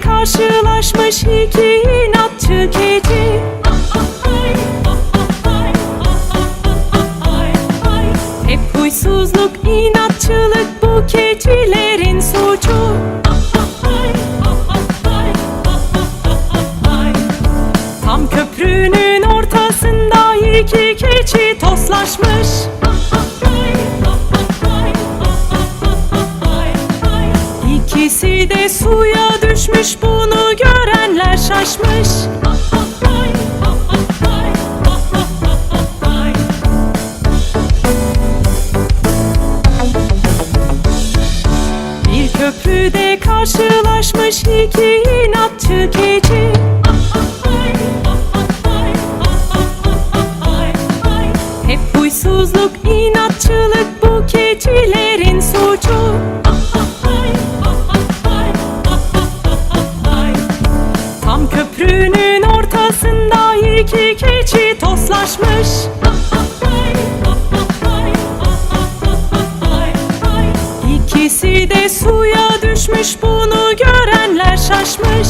karşılaşmış iki inatçı keçi Hep huysuzluk, inatçılık bu keçilerin suçu. Tam köprünün ortasında iki keçi toslaşmış. İkisi de suya düşmüş bunu görenler şaşmış. Bir köprüde karşılaşmış iki inatçı keçi Hep huysuzluk, inatçılık iki keçi toslaşmış İkisi de suya düşmüş bunu görenler şaşmış